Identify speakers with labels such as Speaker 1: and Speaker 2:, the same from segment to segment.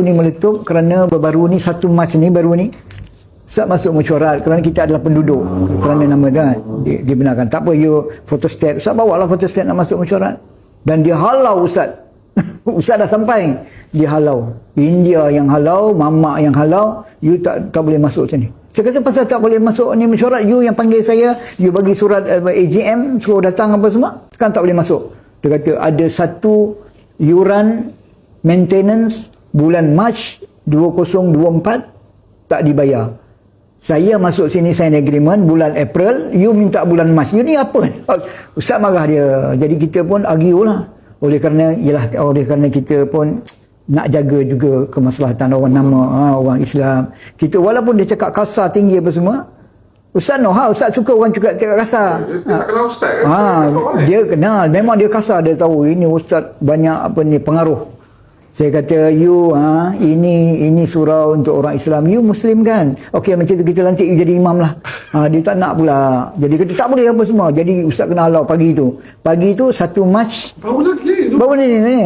Speaker 1: ni meletup kerana baru ni satu Mac ni baru ni Ustaz masuk mesyuarat kerana kita adalah penduduk. Kerana nama tu kan di, dibenarkan tak apa you photostat. Ustaz bawa lah photostat nak masuk mesyuarat. Dan dia halau Ustaz. Ustaz dah sampai. Dia halau. India yang halau mama yang halau you tak tak boleh masuk sini. Saya kata pasal tak boleh masuk ni mesyuarat you yang panggil saya you bagi surat uh, AGM suruh datang apa semua sekarang tak boleh masuk. Dia kata ada satu yuran maintenance bulan Mac 2024 tak dibayar saya masuk sini sign agreement bulan April, you minta bulan Mac. You ni apa? Ustaz marah dia. Jadi kita pun argue lah. Oleh kerana, ialah oleh kerana kita pun nak jaga juga kemaslahatan orang nama, ha, orang Islam. Kita walaupun dia cakap kasar tinggi apa semua, Ustaz no, ha, Ustaz suka orang juga cakap kasar.
Speaker 2: Dia tak kenal ustaz?
Speaker 1: Ha,
Speaker 2: Dia
Speaker 1: dia kenal. Memang dia kasar. Dia tahu ini Ustaz banyak apa ni pengaruh. Saya kata you ha, ini ini surau untuk orang Islam. You Muslim kan? Okey macam tu kita lantik you jadi imam lah. Ha, dia tak nak pula. Jadi kata tak boleh apa semua. Jadi Ustaz kena halau pagi tu. Pagi tu satu Mac.
Speaker 2: Baru lagi.
Speaker 1: Baru ni ni.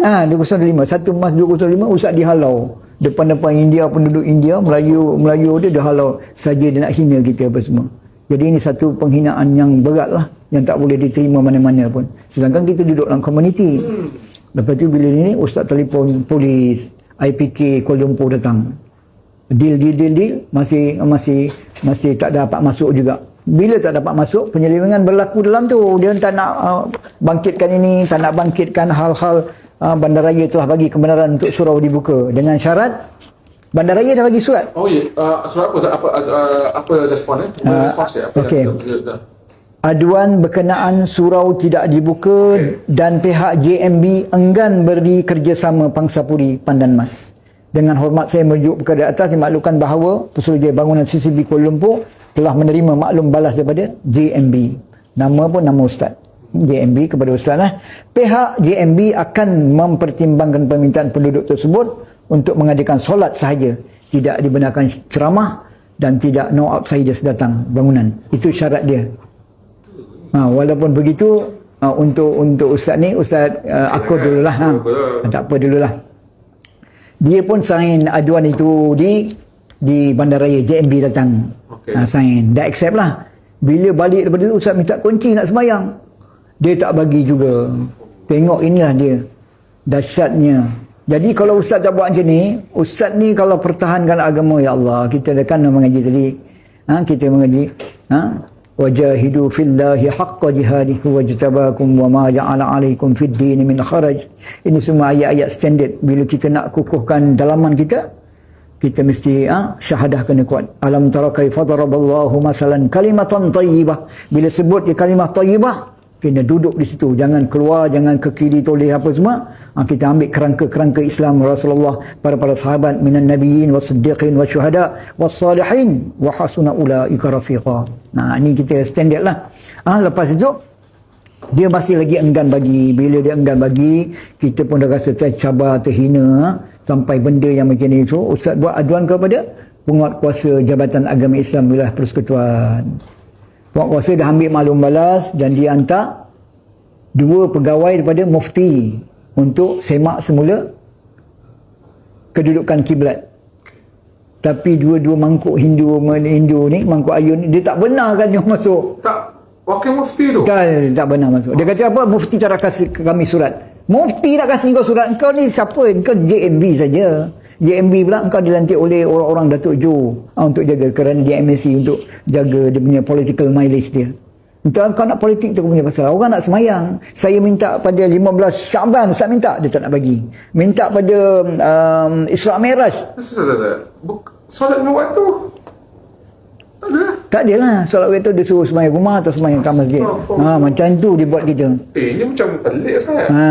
Speaker 1: Ha, 205. Satu Mac 205 Ustaz dihalau. Depan-depan India penduduk India Melayu Melayu dia dah halau saja dia nak hina kita apa semua. Jadi ini satu penghinaan yang berat lah yang tak boleh diterima mana-mana pun. Sedangkan kita duduk dalam komuniti. Hmm. Lepas tu bila ni ustaz telefon polis, IPK Kuala Lumpur datang. Deal deal deal deal masih masih masih tak dapat masuk juga. Bila tak dapat masuk, penyelewengan berlaku dalam tu. Dia tak nak uh, bangkitkan ini, tak nak bangkitkan hal-hal uh, bandaraya telah bagi kebenaran untuk surau dibuka dengan syarat bandaraya dah bagi surat.
Speaker 2: Oh ya, uh, surat apa apa uh, apa respon eh? Apa
Speaker 1: Ah,
Speaker 2: respons dia? Apa
Speaker 1: okey.
Speaker 2: yang dia, dia,
Speaker 1: Aduan berkenaan surau tidak dibuka dan pihak JMB enggan beri kerjasama Pangsapuri Pandan Mas. Dengan hormat saya merujuk perkara atas dimaklumkan bahawa Pesuruhjaya Bangunan CCB Kuala Lumpur telah menerima maklum balas daripada JMB. Nama pun nama Ustaz. JMB kepada Ustaz lah. Pihak JMB akan mempertimbangkan permintaan penduduk tersebut untuk mengadakan solat sahaja. Tidak dibenarkan ceramah dan tidak no outsiders datang bangunan. Itu syarat dia. Ha, walaupun begitu ha, untuk untuk ustaz ni ustaz uh, aku dululah ha. Tak apa dululah. Dia pun sign aduan itu di di bandaraya JMB datang.
Speaker 2: Okey.
Speaker 1: Ha, sign. Dah accept lah. Bila balik daripada tu ustaz minta kunci nak sembahyang. Dia tak bagi juga. Tengok inilah dia. Dahsyatnya. Jadi kalau ustaz tak buat macam ni, ustaz ni kalau pertahankan agama ya Allah, kita dah kan mengaji tadi. Ha, kita mengaji. Ha? Wajahidu fillahi haqqa jihadihi wajtabakum wa ma ja'ala alaikum fid din min kharaj ini semua ayat-ayat standard. Bila kita nak kukuhkan dalaman kita kita mesti ha, syahadah kena kuat. Alam tara kaifa daraballahu masalan kalimatan tayyibah. Bila sebut kalimah tayyibah kena duduk di situ. Jangan keluar jangan ke kiri toleh apa semua. Ha, kita ambil kerangka-kerangka Islam. Rasulullah para para sahabat minan nabiyyin wasiddiqin wasyuhada wassalihin wa hasuna ulaika rafiqa. Nah ini kita standard lah. Ha, lepas itu dia masih lagi enggan bagi. Bila dia enggan bagi kita pun dah rasa tercabar terhina ha? sampai benda yang macam ni. So ustaz buat aduan kepada penguatkuasa Jabatan Agama Islam Wilayah Persekutuan Penguatkuasa dah ambil maklum balas dan dia hantar dua pegawai daripada mufti untuk semak semula kedudukan kiblat. Tapi dua-dua mangkuk Hindu Hindu ni, mangkuk ayun ni, dia tak benarkan dia masuk.
Speaker 2: tak wakil mufti tu.
Speaker 1: Tak, tak benar masuk. Dia kata apa? Mufti tak kasih kami surat. Mufti tak kasih kau surat. Kau ni siapa? Kau JMB saja. JMB pula engkau dilantik oleh orang-orang Datuk Jo ha, untuk jaga kerana dia MSC untuk jaga dia punya political mileage dia. Entah kau nak politik tu punya pasal. Orang nak semayang. Saya minta pada 15 Syaban Ustaz minta. Dia tak nak bagi. Minta pada um, Isra' Miraj.
Speaker 2: Solat lima waktu. Tak ada lah.
Speaker 1: Lah. Solat waktu dia suruh semayang rumah atau semayang kat masjid. Ha, macam tu dia buat kita.
Speaker 2: Eh, ini macam pelik saya.
Speaker 1: Ha.